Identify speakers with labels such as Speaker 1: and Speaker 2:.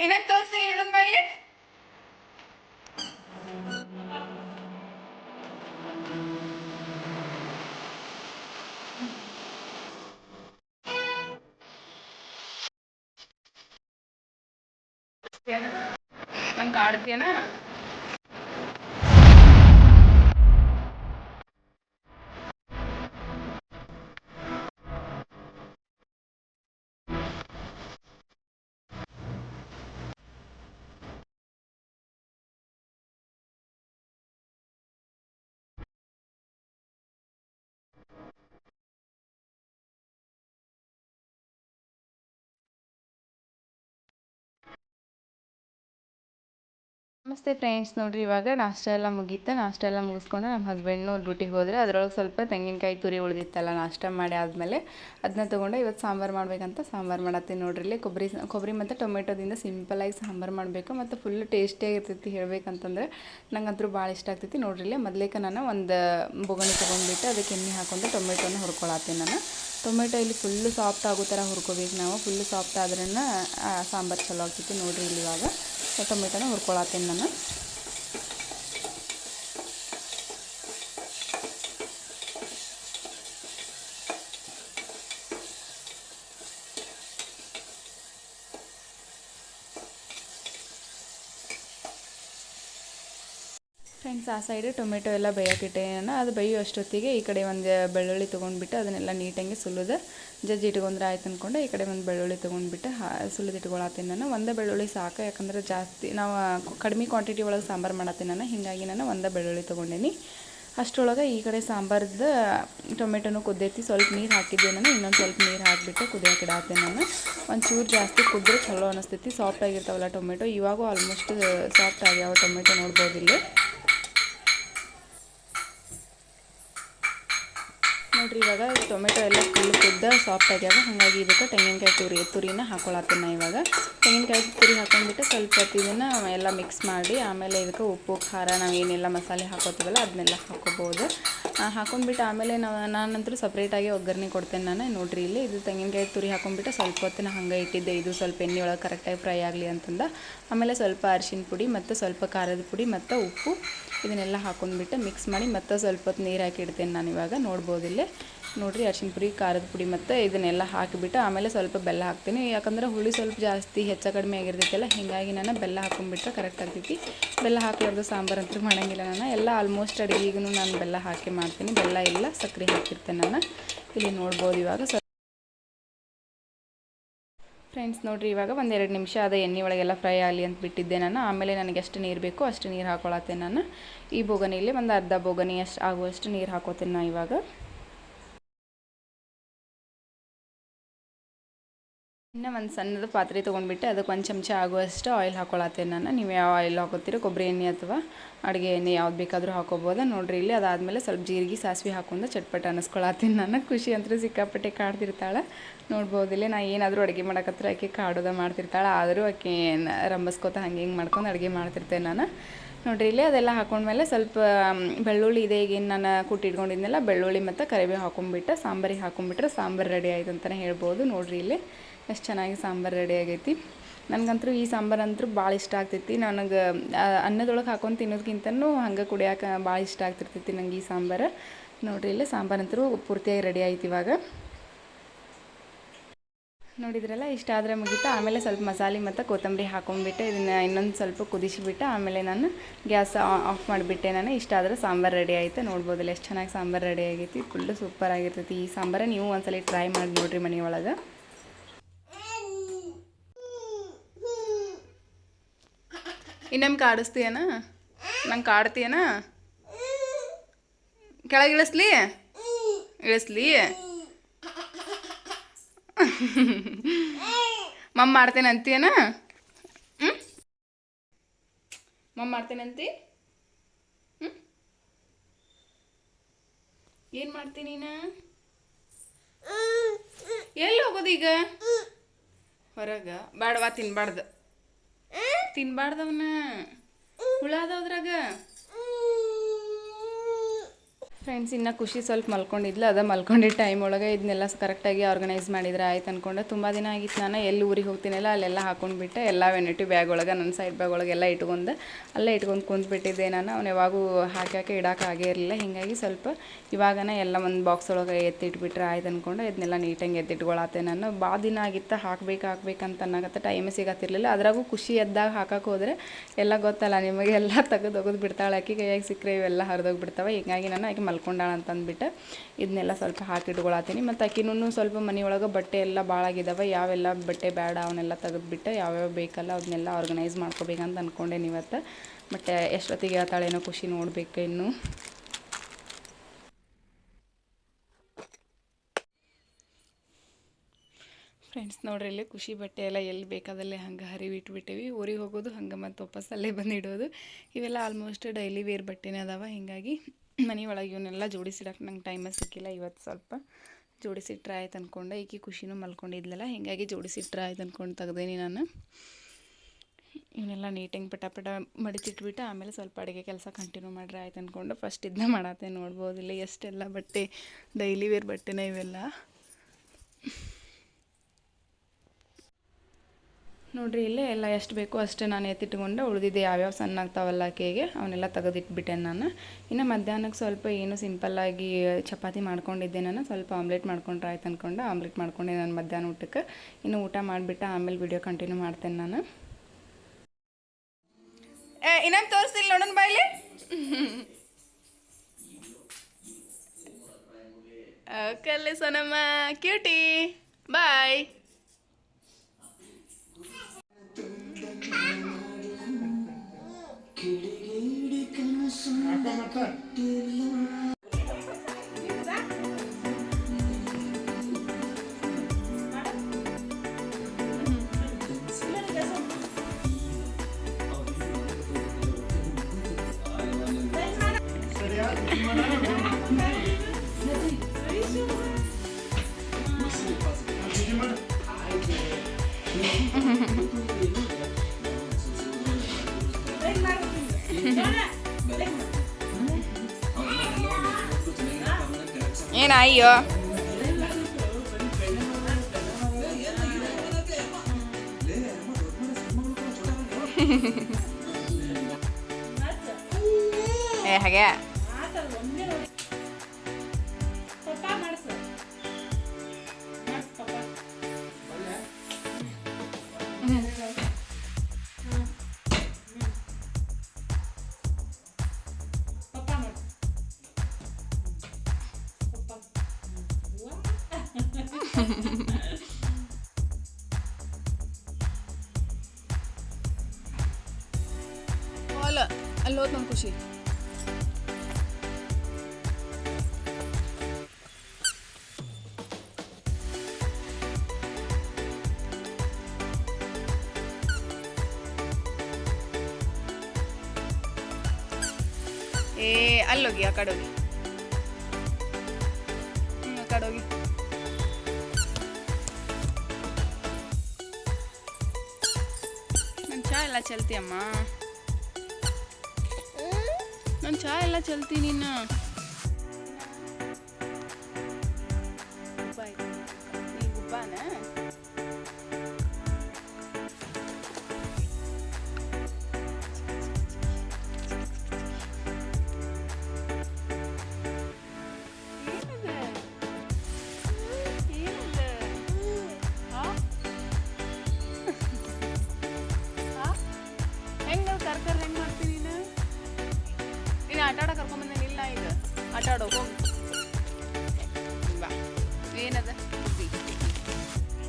Speaker 1: ಇನ್ನ ತೋರಿಸಿ ನಂಗೆ ಕಾಡ್ತೀಯನ
Speaker 2: ನಮಸ್ತೆ ಫ್ರೆಂಡ್ಸ್, ನೋಡ್ರಿ ಇವಾಗ ನಾಷ್ಟ ಎಲ್ಲ ಮುಗೀತು. ನಾಷ್ಟ ಎಲ್ಲ ಮುಗಿಸ್ಕೊಂಡು ನಮ್ಮ ಹಸ್ಬೆಂಡ್ನು ಡ್ಯೂಟಿಗೆ ಹೋದರೆ ಅದರೊಳಗೆ ಸ್ವಲ್ಪ ತೆಂಗಿನಕಾಯಿ ತುರಿ ಉಳಿದಿತ್ತಲ್ಲ, ನಾಷ್ಟ ಮಾಡಿ ಆದಮೇಲೆ ಅದನ್ನ ತೊಗೊಂಡು ಇವತ್ತು ಸಾಂಬಾರು ಮಾಡಬೇಕಂತ ಸಾಂಬಾರು ಮಾಡತ್ತೀನಿ ನೋಡ್ರಿ. ಇಲ್ಲಿ ಕೊಬ್ಬರಿ ಕೊಬ್ಬರಿ ಮತ್ತು ಟೊಮೆಟೊದಿಂದ ಸಿಂಪಲಾಗಿ ಸಾಂಬಾರು ಮಾಡಬೇಕು. ಮತ್ತು ಫುಲ್ ಟೇಸ್ಟಿಯಾಗಿರ್ತೈತಿ ಹೇಳ್ಬೇಕಂತಂದ್ರೆ ನಂಗಂತೂ ಭಾಳ ಇಷ್ಟ ಆಗ್ತೈತಿ. ನೋಡ್ರಿ ಇಲ್ಲಿ ಮೊದಲೇಕ ನಾನು ಒಂದು ಬೊಗಣಿ ತೊಗೊಂಡ್ಬಿಟ್ಟು ಅದಕ್ಕೆ ಎಣ್ಣೆ ಹಾಕೊಂಡು ಟೊಮೆಟೊನ ಹುರ್ಕೊಳತ್ತೀನಿ ನಾನು. ಟೊಮೆಟೊ ಇಲ್ಲಿ ಫುಲ್ಲು ಸಾಫ್ಟ್ ಆಗೋ ಥರ ಹುರ್ಕೋಬೇಕು ನಾವು. ಫುಲ್ಲು ಸಾಫ್ಟ್ ಆದ್ರೂ ಸಾಂಬಾರು ಚಲೋ ಆಗ್ತೈತಿ ನೋಡಿರಿ ಇಲ್ಲಿ ಇವಾಗ. ಟೊಮೆಟೊನ ಹುರ್ಕೊಳತ್ತೀನಿ ನಾನು. ಫ್ರೆಂಡ್ಸ್ ಆ ಸೈಡ್ ಟೊಮೆಟೊ ಎಲ್ಲ ಬೇಯೋಕ್ಕಿಟ್ಟೆ ನಾನು ಅದು ಬೇಯೋ ಅಷ್ಟೊತ್ತಿಗೆ ಈ ಕಡೆ ಒಂದು ಬೆಳ್ಳುಳ್ಳಿ ತೊಗೊಂಡ್ಬಿಟ್ಟು ಅದನ್ನೆಲ್ಲ ನೀಟಾಗಿ ಸುಲಿದು ಜಜ್ಜಿ ಇಟ್ಕೊಂಡ್ರೆ ಆಯ್ತು ಅಂದ್ಕೊಂಡು ಈ ಕಡೆ ಒಂದು ಬೆಳ್ಳುಳ್ಳಿ ತೊಗೊಂಡ್ಬಿಟ್ಟು ಹಾ, ಸುಲಿದು ಇಟ್ಕೊಳತ್ತೀನಿ ನಾನು. ಒಂದೇ ಬೆಳ್ಳುಳ್ಳಿ ಸಾಕು, ಯಾಕಂದ್ರೆ ಜಾಸ್ತಿ ನಾವು ಕಡಿಮೆ ಕ್ವಾಂಟಿಟಿ ಒಳಗೆ ಸಾಂಬಾರು ಮಾಡತ್ತೀನಿ ನಾನು, ಹೀಗಾಗಿ ನಾನು ಒಂದೇ ಬೆಳ್ಳುಳ್ಳಿ ತೊಗೊಂಡೇನಿ. ಅಷ್ಟರೊಳಗೆ ಈ ಕಡೆ ಸಾಂಬಾರ್ದು ಟೊಮೆಟೊನು ಕುದ್ದೈತಿ ಸ್ವಲ್ಪ ನೀರು ಹಾಕಿದ್ದೆ ನಾನು, ಇನ್ನೊಂದು ಸ್ವಲ್ಪ ನೀರು ಹಾಕಿಬಿಟ್ಟು ಕುದಿಯೋಕೆ ಇಡಾತೀನಿ ನಾನು. ಒಂಚೂರು ಜಾಸ್ತಿ ಕುದ್ರೆ ಚಲೋ ಅನಿಸ್ತೈತಿ ಸಾಫ್ಟ್ ಆಗಿರ್ತಾವಲ್ಲ ಟೊಮೆಟೊ, ಇವಾಗೂ ಆಲ್ಮೋಸ್ಟ್ ಸಾಫ್ಟ್ ಆಗ್ಯಾವ ಟೊಮೆಟೊ ನೋಡ್ಬೋದು ಇಲ್ಲಿ. ನೋಡ್ರಿ, ಇವಾಗ ಟೊಮೆಟೊ ಎಲ್ಲ ಫುಲ್ ಕುದ್ದ ಸಾಫ್ಟ್ ಆಗ್ಯಾವ. ಹಾಗಾಗಿ ಇದಕ್ಕೆ ತೆಂಗಿನಕಾಯಿ ತುರಿ, ತುರಿನ ಹಾಕೊಳತ್ತೀನಿ ಇವಾಗ. ತೆಂಗಿನಕಾಯಿ ತುರಿ ಹಾಕೊಂಡ್ಬಿಟ್ಟು ಸ್ವಲ್ಪ ಇದನ್ನು ಎಲ್ಲ ಮಿಕ್ಸ್ ಮಾಡಿ, ಆಮೇಲೆ ಇದಕ್ಕೆ ಉಪ್ಪು, ಖಾರ ನಾವು ಏನೆಲ್ಲ ಮಸಾಲೆ ಹಾಕೋತೀವಲ್ಲ ಅದನ್ನೆಲ್ಲ ಹಾಕೋಬೋದು. ಹಾಕೊಂಡ್ಬಿಟ್ಟು ಆಮೇಲೆ ನಾವು ನಾನಂತರೂ ಸಪ್ರೇಟಾಗಿ ಒಗ್ಗರಣೆ ಕೊಡ್ತೇನೆ ನಾನು. ನೋಡಿರಿ ಇಲ್ಲಿ ಇದು ತೆಂಗಿನಕಾಯಿ ತುರಿ ಹಾಕೊಂಡ್ಬಿಟ್ಟು ಸ್ವಲ್ಪ ಹೊತ್ತಿನ ಹಂಗೆ ಇಟ್ಟಿದ್ದೆ. ಇದು ಸ್ವಲ್ಪ ಎಣ್ಣೆ ಒಳಗೆ ಕರೆಕ್ಟಾಗಿ ಫ್ರೈ ಆಗಲಿ ಅಂತಂದ. ಆಮೇಲೆ ಸ್ವಲ್ಪ ಅರಿಶಿನ ಪುಡಿ ಮತ್ತು ಸ್ವಲ್ಪ ಖಾರದ ಪುಡಿ ಮತ್ತು ಉಪ್ಪು. ಇದನ್ನೆಲ್ಲ ಹಾಕೊಂಡ್ಬಿಟ್ಟು ಮಿಕ್ಸ್ ಮಾಡಿ ಮತ್ತೆ ಸ್ವಲ್ಪ ಹೊತ್ತು ನೀರು ಹಾಕಿ ಇಡ್ತೇನೆ ನಾನು ಇವಾಗ. ನೋಡ್ಬೋದಿಲ್ಲೇ ನೋಡಿರಿ ಅರ್ಶಿನ ಪುಡಿ ಖಾರದ ಪುಡಿ ಮತ್ತು ಇದನ್ನೆಲ್ಲ ಹಾಕಿಬಿಟ್ಟು ಆಮೇಲೆ ಸ್ವಲ್ಪ ಬೆಲ್ಲ ಹಾಕ್ತೀನಿ. ಯಾಕಂದ್ರೆ ಹುಳಿ ಸ್ವಲ್ಪ ಜಾಸ್ತಿ ಹೆಚ್ಚು ಕಡಿಮೆ ಆಗಿರ್ತೈತಲ್ಲ, ಹೀಗಾಗಿ ನಾನು ಬೆಲ್ಲ ಹಾಕೊಂಡ್ಬಿಟ್ರೆ ಕರೆಕ್ಟ್ ಆಗ್ತೈತಿ. ಬೆಲ್ಲ ಹಾಕಲಾರ್ದು ಸಾಂಬಾರು ಅಂತೂ ಮಾಡೋಂಗಿಲ್ಲ ನಾನು. ಎಲ್ಲ ಆಲ್ಮೋಸ್ಟ್ ಅಡುಗೆಗೂ ನಾನು ಬೆಲ್ಲ ಹಾಕಿ ಮಾಡ್ತೀನಿ. ಬೆಲ್ಲ ಇಲ್ಲ ಸಕ್ಕರೆ ಹಾಕಿರ್ತೇನೆ ನಾನು. ಇಲ್ಲಿ ನೋಡ್ಬೋದು ಇವಾಗ. ಫ್ರೆಂಡ್ಸ್ ನೋಡಿರಿ ಇವಾಗ ಒಂದೆರಡು ನಿಮಿಷ ಅದು ಎಣ್ಣೆ ಒಳಗೆಲ್ಲ ಫ್ರೈ ಆಗಲಿ ಅಂತ ಬಿಟ್ಟಿದ್ದೆ ನಾನು. ಆಮೇಲೆ ನನಗೆ ಎಷ್ಟು ನೀರು ಬೇಕೋ ಅಷ್ಟು ನೀರು ಹಾಕೊಳತ್ತೇನೆ ನಾನು. ಈ ಬೋಗನಿಯಲ್ಲಿ ಒಂದು ಅರ್ಧ ಬೋಗನಿ ಅಷ್ಟು ಆಗುವಷ್ಟು ನೀರು ಹಾಕೋತೀನಿ ನಾನು ಇವಾಗ. ಇನ್ನು ಒಂದು ಸಣ್ಣದ ಪಾತ್ರೆ ತೊಗೊಂಡ್ಬಿಟ್ಟು ಅದಕ್ಕೆ ಒಂದು ಚಮಚ ಆಗುವಷ್ಟು ಆಯಿಲ್ ಹಾಕೊಳತ್ತೇನೆ ನಾನು ನೀವು ಯಾವ ಆಯಿಲ್ ಹಾಕೋತೀರೋ ಕೊಬ್ಬರಿ ಎಣ್ಣೆ ಅಥವಾ ಅಡುಗೆ ಎಣ್ಣೆ ಯಾವ್ದು ಬೇಕಾದರೂ ಹಾಕೋಬೋದು. ನೋಡಿರಿ ಇಲ್ಲಿ ಅದಾದಮೇಲೆ ಸ್ವಲ್ಪ ಜೀರಿಗೆ, ಸಾಸಿವೆ ಹಾಕೊಂಡು ಚಟ್ಪಟ ಅನ್ನಿಸ್ಕೊಳತ್ತೀನಿ ನಾನು ಖುಷಿ ಅಂತೂ ಸಿಕ್ಕಾಪಟ್ಟೆ ಕಾಡ್ತಿರ್ತಾಳೆ ನೋಡ್ಬೋದು ಇಲ್ಲಿ ನಾ ಏನಾದರೂ ಅಡುಗೆ ಮಾಡಕತ್ರ ಆಕೆ ಕಾಡೋದ ಮಾಡ್ತಿರ್ತಾಳೆ. ಆದರೂ ಆಕೆ ರಂಬಸ್ಕೋತ ಹಂಗೆ ಹಿಂಗೆ ಮಾಡ್ಕೊಂಡು ಅಡುಗೆ ಮಾಡ್ತಿರ್ತೇನೆ ನಾನು. ನೋಡ್ರಿ, ಇಲ್ಲಿ ಅದೆಲ್ಲ ಹಾಕೊಂಡ್ಮೇಲೆ ಸ್ವಲ್ಪ ಬೆಳ್ಳುಳ್ಳಿ ಇದೆ ಈಗೇನು ನಾನು ಕುಟ್ಟಿಟ್ಕೊಂಡಿದ್ನೆಲ್ಲ, ಬೆಳ್ಳುಳ್ಳಿ ಮತ್ತು ಕರಿಬೇವು ಹಾಕೊಂಡ್ಬಿಟ್ಟು ಸಾಂಬಾರಿಗೆ ಹಾಕೊಂಡ್ಬಿಟ್ರೆ ಸಾಂಬಾರು ರೆಡಿ ಆಯ್ತು ಅಂತಲೇ ಹೇಳ್ಬೋದು, ನೋಡ್ರಿ ಇಲ್ಲಿ ಎಷ್ಟು ಚೆನ್ನಾಗಿ ಸಾಂಬಾರು ರೆಡಿ ಆಗೈತಿ. ನನಗಂತೂ ಈ ಸಾಂಬಾರು ಅಂತೂ ಭಾಳ ಇಷ್ಟ ಆಗ್ತೈತಿ ನನಗೆ ಅನ್ನದೊಳಗೆ ಹಾಕೊಂಡು ತಿನ್ನೋದಕ್ಕಿಂತನೂ ಹಂಗೆ ಕುಡಿಯೋಕೆ ಭಾಳ ಇಷ್ಟ ಆಗ್ತಿರ್ತೈತಿ ನಂಗೆ ಈ ಸಾಂಬಾರು. ನೋಡ್ರಿ, ಇಲ್ಲಿ ಸಾಂಬಾರು ಅಂತೂ ಪೂರ್ತಿಯಾಗಿ ರೆಡಿ ಆಯ್ತು ಇವಾಗ. ನೋಡಿದ್ರಲ್ಲ, ಇಷ್ಟ ಆದರೆ ಮುಗೀತು. ಆಮೇಲೆ ಸ್ವಲ್ಪ ಮಸಾಲೆ ಮತ್ತು ಕೊತ್ತಂಬರಿ ಹಾಕೊಂಡ್ಬಿಟ್ಟು ಇದನ್ನು ಇನ್ನೊಂದು ಸ್ವಲ್ಪ ಕುದಿಸಿಬಿಟ್ಟು, ಆಮೇಲೆ ನಾನು ಗ್ಯಾಸ್ ಆಫ್ ಮಾಡಿಬಿಟ್ಟೆ ನಾನು. ಇಷ್ಟ ಆದರೆ ಸಾಂಬಾರು ರೆಡಿ ಆಯಿತು. ನೋಡ್ಬೋದಲ್ಲ ಎಷ್ಟು ಚೆನ್ನಾಗಿ ಸಾಂಬಾರು ರೆಡಿ ಆಗೈತಿ. ಫುಲ್ಲು ಸೂಪರ್ ಆಗಿರ್ತೈತಿ ಈ ಸಾಂಬಾರ. ನೀವು ಒಂದ್ಸಲ ಟ್ರೈ ಮಾಡಿ ನೋಡಿರಿ ಮನೆಯೊಳಗೆ.
Speaker 1: ಇನ್ನೊಮ್ಮೆ ಕಾಡಿಸ್ತೀಯನ? ನಂಗೆ ಕಾಡ್ತೀಯನ? ಕೆಳಗೆ ಇಳಿಸ್ಲಿ? ಇಳಿಸ್ಲಿ? ಮಮ್ಮ ಮಾಡ್ತೇನೆ ಅಂತೀಯನ ಹ್ಞೂ ಮಮ್ಮ ಮಾಡ್ತೇನಂತಿ ಹ್ಞೂ ಏನು ಮಾಡ್ತೀನಿ ನೀನು? ಎಲ್ಲಿ ಹೋಗೋದು ಈಗ? ಹೊರಗೆ. ಬಾಡವಾ ತಿನ್ಬಾರ್ದು ತಿನ್ಬಾರ್ದವನ ಹುಳ ಅದಾವ್ದ್ರಾಗ
Speaker 2: ಫ್ರೆಂಡ್ಸ್ ಇನ್ನು ಖುಷಿ ಸ್ವಲ್ಪ ಮಲ್ಕೊಂಡಿದ್ಲು, ಅದ ಮಲ್ಕೊಂಡಿದ್ದ ಟೈಮ್ ಒಳಗೆ ಇದನ್ನೆಲ್ಲ ಕರೆಕ್ಟಾಗಿ ಆರ್ಗನೈಸ್ ಮಾಡಿದ್ರೆ ಆಯ್ತು ಅಂದ್ಕೊಂಡು ತುಂಬ ದಿನ ಆಗಿತ್ತು ನಾನು, ಎಲ್ಲಿ ಊರಿಗೆ ಹೋಗ್ತೀನಲ್ಲ, ಅಲ್ಲೆಲ್ಲ ಹಾಕೊಂಡ್ಬಿಟ್ಟೆ, ಎಲ್ಲ ವೆನಿಟಿ ಬ್ಯಾಗ್ ಒಳಗೆ ನನ್ನ ಸೈಡ್ ಬ್ಯಾಗ್ ಒಳಗೆ ಎಲ್ಲ ಇಟ್ಕೊಂಡು, ಅಲ್ಲೇ ಇಟ್ಕೊಂಡು ಕುಂತ್ಬಿಟ್ಟಿದ್ದೆ ನಾನು. ಅವ್ನು ಯಾವಾಗೂ ಹಾಕಿ ಆಗೇ ಇರಲಿಲ್ಲ, ಹೀಗಾಗಿ ಸ್ವಲ್ಪ ಇವಾಗನೇ ಎಲ್ಲ ಒಂದು ಬಾಕ್ಸ್ ಒಳಗೆ ಎತ್ತಿಟ್ಬಿಟ್ರೆ ಆಯ್ತು ಅಂದ್ಕೊಂಡು ಇದನ್ನೆಲ್ಲ ನೀಟಾಗಿ ಎತ್ತಿಟ್ಕೊಳತ್ತೆ ನಾನು. ಭಾಳ ದಿನ ಆಗಿತ್ತು, ಹಾಕ್ಬೇಕು ಹಾಕ್ಬೇಕಂತ ಅನ್ನಕತ್ತ ಟೈಮೇ ಸಿಗತ್ತಿರಲಿಲ್ಲ. ಅದ್ರಾಗೂ ಖುಷಿ ಎದ್ದಾಗ ಹಾಕಕ್ಕೆ ಹೋದರೆ ಎಲ್ಲ ಗೊತ್ತಲ್ಲ, ನಿಮಗೆ ಎಲ್ಲ ತೆಗೆದು ಬಿಡ್ತಾಳೆ ಆಕಿ ಕೈಯಾಗಿ ಸಿಕ್ಕರೆ ಇವೆಲ್ಲ ಹರಿದೋಗಿ ಬಿಡ್ತಾವೆ ಹೀಗಾಗಿ ನಾನು ಆಕೆ ಮಲ್ಕೊಂಡಾಳ ಅಂತ ಅಂದ್ಬಿಟ್ಟು ಇದನ್ನೆಲ್ಲ ಸ್ವಲ್ಪ ಹಾಕಿಟ್ಕೊಳತೀನಿ ಮತ್ತು ಆಕಿನೂ ಸ್ವಲ್ಪ ಮನೆಯೊಳಗೆ ಬಟ್ಟೆ ಎಲ್ಲ ಭಾಳ ಆಗಿದಾವೆ ಯಾವೆಲ್ಲ ಬಟ್ಟೆ ಬೇಡ ಅವನ್ನೆಲ್ಲ ತೆಗೆದ್ಬಿಟ್ಟು ಯಾವ್ಯಾವ ಬೇಕಲ್ಲ ಅದನ್ನೆಲ್ಲ ಆರ್ಗನೈಸ್ ಮಾಡ್ಕೋಬೇಕಂತ ಅಂದ್ಕೊಂಡೇನಿ ಇವತ್ತು ಬಟ್ ಎಷ್ಟೊತ್ತಿಗೆ ಹೇಳ್ತಾಳೇನೋ ಖುಷಿ ನೋಡಬೇಕು ಇನ್ನು. ಫ್ರೆಂಡ್ಸ್ ನೋಡ್ರಿ, ಇಲ್ಲಿ ಖುಷಿ ಬಟ್ಟೆ ಎಲ್ಲ ಎಲ್ಲಿ ಬೇಕಾದಲ್ಲೇ ಹಂಗೆ ಹರಿವಿ ಇಟ್ಬಿಟ್ಟಿವಿ. ಊರಿಗೆ ಹೋಗೋದು ಹಂಗೆ ಮತ್ತು ವಾಪಸ್ ಅಲ್ಲೇ ಬಂದಿಡೋದು. ಇವೆಲ್ಲ ಆಲ್ಮೋಸ್ಟ್ ಡೈಲಿ ವೇರ್ ಬಟ್ಟೆನೇ ಅದಾವ, ಹೀಗಾಗಿ ಮನೆ ಒಳಗೆ ಇವನ್ನೆಲ್ಲ ಜೋಡಿಸಿಡಕ್ಕೆ ನಂಗೆ ಟೈಮ ಸಿಕ್ಕಿಲ್ಲ, ಇವತ್ತು ಸ್ವಲ್ಪ ಜೋಡಿಸಿಟ್ರೆ ಆಯ್ತು ಅಂದ್ಕೊಂಡೆ ಈಕಿ ಖುಷಿನೂ ಮಲ್ಕೊಂಡಿದ್ಲಲ್ಲ, ಹೀಗಾಗಿ ಜೋಡಿಸಿಟ್ರೆ ಆಯ್ತು ಅಂದ್ಕೊಂಡು ತೆಗ್ದೇನಿ ನಾನು. ಇವನ್ನೆಲ್ಲ ನೀಟಾಗಿ ಪಟ ಪಟ ಮಡಿಚಿಟ್ಬಿಟ್ಟು ಆಮೇಲೆ ಸ್ವಲ್ಪ ಅಡುಗೆ ಕೆಲಸ ಕಂಟಿನ್ಯೂ ಮಾಡ್ರೆ ಆಯ್ತು ಅಂದ್ಕೊಂಡು ಫಸ್ಟ್ ಇದನ್ನ ಮಾಡತ್ತೆ ನೋಡ್ಬೋದಿಲ್ಲ ಎಷ್ಟೆಲ್ಲ ಬಟ್ಟೆ ಡೈಲಿ ವೇರ್ ಬಟ್ಟೆನೇ ಇವೆಲ್ಲ. ನೋಡ್ರಿ, ಇಲ್ಲೇ ಎಲ್ಲ ಎಷ್ಟು ಬೇಕೋ ಅಷ್ಟೇ ನಾನು ಎತ್ತಿಟ್ಕೊಂಡೆ ಉಳಿದಿದ್ದೆ ಯಾವ್ಯಾವ ಸಣ್ಣ ಆಗ್ತಾವಲ್ಲ ಕೇಗೆ, ಅವನ್ನೆಲ್ಲ ತೆಗೆದಿಟ್ಬಿಟ್ಟೆ ನಾನು. ಇನ್ನು ಮಧ್ಯಾಹ್ನಕ್ಕೆ ಸ್ವಲ್ಪ ಏನು ಸಿಂಪಲ್ಲಾಗಿ ಚಪಾತಿ ಮಾಡ್ಕೊಂಡಿದ್ದೆ ನಾನು. ಸ್ವಲ್ಪ ಆಮ್ಲೆಟ್ ಮಾಡ್ಕೊಂಡ್ರೆ ಆಯ್ತು ಅಂದ್ಕೊಂಡು ಆಮ್ಲೆಟ್ ಮಾಡ್ಕೊಂಡೆ ನಾನು ಮಧ್ಯಾಹ್ನ ಊಟಕ್ಕೆ. ಇನ್ನು ಊಟ ಮಾಡಿಬಿಟ್ಟು ಆಮೇಲೆ ವಿಡಿಯೋ ಕಂಟಿನ್ಯೂ ಮಾಡ್ತೇನೆ ನಾನು.
Speaker 1: ಇನ್ನೇನು ತೋರಿಸ್ತಿಲ್ಲ ನೋಡೋಣ ಓಕೆ ಎಲ್ಲಿ ಸೋನಮ್ಮ ಕ್ಯೂಟಿ ಬಾಯ್ ಏನ ಅಯ್ಯೋ ಏ ಹಾಗೆ ಅಲ್ಲ ಅಲ್ಲಿ ಹೋದ್ ನಮ್ಮ ಖುಷಿ ಏ ಅಲ್ಲೋಗಿ ಆ ಕಡೆ ಹೋಗಿ ಹ್ಮ್, ಆ ಕಡೆ ಹೋಗಿ ನನ್ನ ಎಲ್ಲ ಚಲ್ತಿಯಮ್ಮ? ನಾನು ಚಾ ಎಲ್ಲ ಚಲ್ತಿ ನೀನು